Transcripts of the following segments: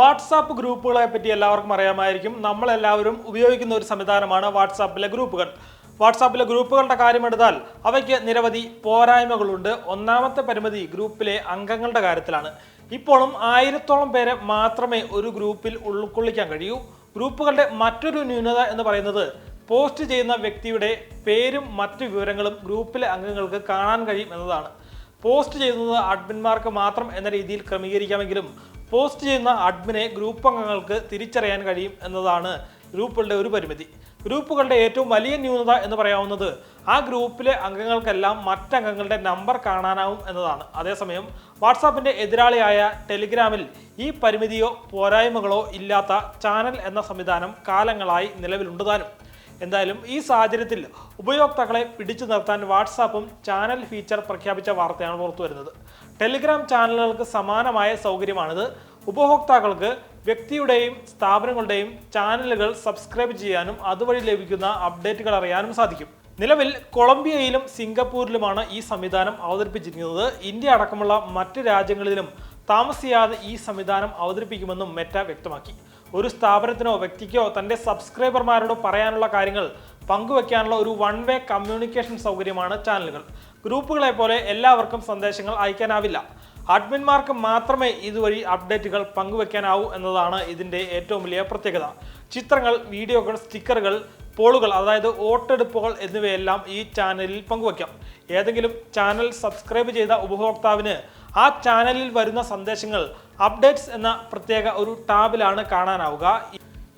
WhatsApp ഗ്രൂപ്പുകളെ പറ്റി എല്ലാവർക്കും അറിയാമായിരിക്കും. നമ്മളെല്ലാവരും ഉപയോഗിക്കുന്ന ഒരു സംവിധാനമാണ് വാട്സാപ്പിലെ ഗ്രൂപ്പുകൾ. വാട്സാപ്പിലെ ഗ്രൂപ്പുകളുടെ കാര്യമെടുത്താൽ അവയ്ക്ക് നിരവധി പോരായ്മകളുണ്ട്. ഒന്നാമത്തെ പരിമിതി ഗ്രൂപ്പിലെ അംഗങ്ങളുടെ കാര്യത്തിലാണ്. ഇപ്പോഴും ആയിരത്തോളം പേരെ മാത്രമേ ഒരു ഗ്രൂപ്പിൽ ഉൾക്കൊള്ളിക്കാൻ കഴിയൂ. ഗ്രൂപ്പുകളുടെ മറ്റൊരു ന്യൂനത എന്ന് പറയുന്നത് പോസ്റ്റ് ചെയ്യുന്ന വ്യക്തിയുടെ പേരും മറ്റു വിവരങ്ങളും ഗ്രൂപ്പിലെ അംഗങ്ങൾക്ക് കാണാൻ കഴിയും എന്നതാണ്. പോസ്റ്റ് ചെയ്യുന്നത് അഡ്മിന്മാർക്ക് മാത്രം എന്ന രീതിയിൽ ക്രമീകരിക്കാമെങ്കിലും പോസ്റ്റ് ചെയ്യുന്ന അഡ്മിനെ ഗ്രൂപ്പ് അംഗങ്ങൾക്ക് തിരിച്ചറിയാൻ കഴിയും എന്നതാണ് ഗ്രൂപ്പുകളുടെ ഒരു പരിമിതി. ഗ്രൂപ്പുകളുടെ ഏറ്റവും വലിയ ന്യൂനത എന്ന് പറയാവുന്നത് ആ ഗ്രൂപ്പിലെ അംഗങ്ങൾക്കെല്ലാം മറ്റംഗങ്ങളുടെ നമ്പർ കാണാനാവും എന്നതാണ്. അതേസമയം വാട്സാപ്പിന്റെ എതിരാളിയായ ടെലിഗ്രാമിൽ ഈ പരിമിതിയോ പോരായ്മകളോ ഇല്ലാത്ത ചാനൽ എന്ന സംവിധാനം കാലങ്ങളായി നിലവിലുണ്ട് താനും. എന്തായാലും ഈ സാഹചര്യത്തിൽ ഉപയോക്താക്കളെ പിടിച്ചു നിർത്താൻ വാട്സാപ്പും ചാനൽ ഫീച്ചർ പ്രഖ്യാപിച്ച വാർത്തയാണ് പുറത്തുവരുന്നത് ടെലിഗ്രാം ചാനലുകൾക്ക് സമാനമായ സൗകര്യമാണിത്. ഉപഭോക്താക്കൾക്ക് വ്യക്തിയുടെയും സ്ഥാപനങ്ങളുടെയും ചാനലുകൾ സബ്സ്ക്രൈബ് ചെയ്യാനും അതുവഴി ലഭിക്കുന്ന അപ്ഡേറ്റുകൾ അറിയാനും സാധിക്കും. നിലവിൽ കൊളംബിയയിലും സിംഗപ്പൂരിലുമാണ് ഈ സംവിധാനം അവതരിപ്പിച്ചിരിക്കുന്നത്. ഇന്ത്യ അടക്കമുള്ള മറ്റ് രാജ്യങ്ങളിലും താമസിയാതെ ഈ സംവിധാനം അവതരിപ്പിക്കുമെന്നും മെറ്റ വ്യക്തമാക്കി. ഒരു സ്ഥാപനത്തിനോ വ്യക്തിക്കോ തന്റെ സബ്സ്ക്രൈബർമാരോട് പറയാനുള്ള കാര്യങ്ങൾ പങ്കുവെക്കാനുള്ള ഒരു വൺ വേ കമ്മ്യൂണിക്കേഷൻ സൗകര്യമാണ് ചാനലുകൾ ഗ്രൂപ്പുകളെ പോലെ എല്ലാവർക്കും സന്ദേശങ്ങൾ അയക്കാനാവില്ല. അഡ്മിന്മാർക്ക് മാത്രമേ ഇതുവഴി അപ്ഡേറ്റുകൾ പങ്കുവെക്കാനാവൂ എന്നതാണ് ഇതിന്റെ ഏറ്റവും വലിയ പ്രത്യേകത. ചിത്രങ്ങൾ വീഡിയോകൾ സ്റ്റിക്കറുകൾ പോളുകൾ അതായത് വോട്ടെടുപ്പുകൾ എന്നിവയെല്ലാം ഈ ചാനലിൽ പങ്കുവയ്ക്കാം ഏതെങ്കിലും ചാനൽ സബ്സ്ക്രൈബ് ചെയ്ത ഉപഭോക്താവിന് ആ ചാനലിൽ വരുന്ന സന്ദേശങ്ങൾ അപ്ഡേറ്റ്സ് എന്ന പ്രത്യേക ഒരു ടാബിലാണ് കാണാനാവുക.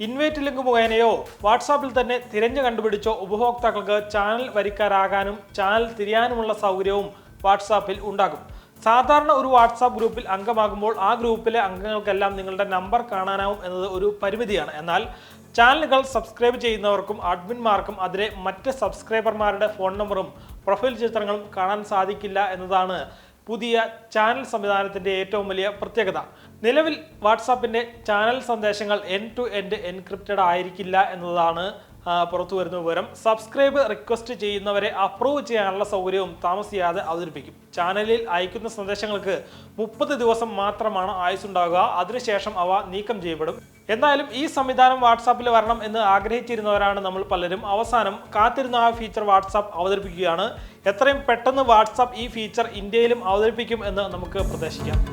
ഇൻവൈറ്റ് ലിങ്ക് മുഖേനയോ വാട്സാപ്പിൽ തന്നെ തിരഞ്ഞു കണ്ടുപിടിച്ചോ ഉപഭോക്താക്കൾക്ക് ചാനൽ വരിക്കാരാകാനും ചാനൽ തിരിയാനുമുള്ള സൗകര്യവും വാട്സാപ്പിൽ ഉണ്ടാകും. സാധാരണ ഒരു വാട്സാപ്പ് ഗ്രൂപ്പിൽ അംഗമാകുമ്പോൾ ആ ഗ്രൂപ്പിലെ അംഗങ്ങൾക്കെല്ലാം നിങ്ങളുടെ നമ്പർ കാണാനാവും എന്നത് ഒരു പരിമിതിയാണ്. എന്നാൽ ചാനലുകൾ സബ്സ്ക്രൈബ് ചെയ്യുന്നവർക്കും അഡ്മിൻമാർക്കും അതിലെ മറ്റ് സബ്സ്ക്രൈബർമാരുടെ ഫോൺ നമ്പറും പ്രൊഫൈൽ ചിത്രങ്ങളും കാണാൻ സാധിക്കില്ല എന്നതാണ് പുതിയ ചാനൽ സംവിധാനത്തിന്റെ ഏറ്റവും വലിയ പ്രത്യേകത. നിലവിൽ വാട്സാപ്പിന്റെ ചാനൽ സന്ദേശങ്ങൾ എൻ ടു എൻഡ് എൻക്രിപ്റ്റഡ് ആയിരിക്കില്ല എന്നതാണ് പുറത്തു വരുന്ന വിവരം. സബ്സ്ക്രൈബ് റിക്വസ്റ്റ് ചെയ്യുന്നവരെ അപ്രൂവ് ചെയ്യാനുള്ള സൗകര്യവും താമസിയാതെ അവതരിപ്പിക്കും. ചാനലിൽ അയക്കുന്ന സന്ദേശങ്ങൾക്ക് മുപ്പത് ദിവസം മാത്രമാണ് ആയുസുണ്ടാകുക അതിനുശേഷം അവ നീക്കം ചെയ്യപ്പെടും. എന്തായാലും ഈ സംവിധാനം വാട്സാപ്പിൽ വരണം എന്ന് ആഗ്രഹിച്ചിരുന്നവരാണ് നമ്മൾ പലരും. അവസാനം കാത്തിരുന്ന ആ ഫീച്ചർ വാട്സാപ്പ് അവതരിപ്പിക്കുകയാണ്. എത്രയും പെട്ടെന്ന് വാട്സാപ്പ് ഈ ഫീച്ചർ ഇന്ത്യയിലും അവതരിപ്പിക്കും എന്ന് നമുക്ക് പ്രതീക്ഷിക്കാം.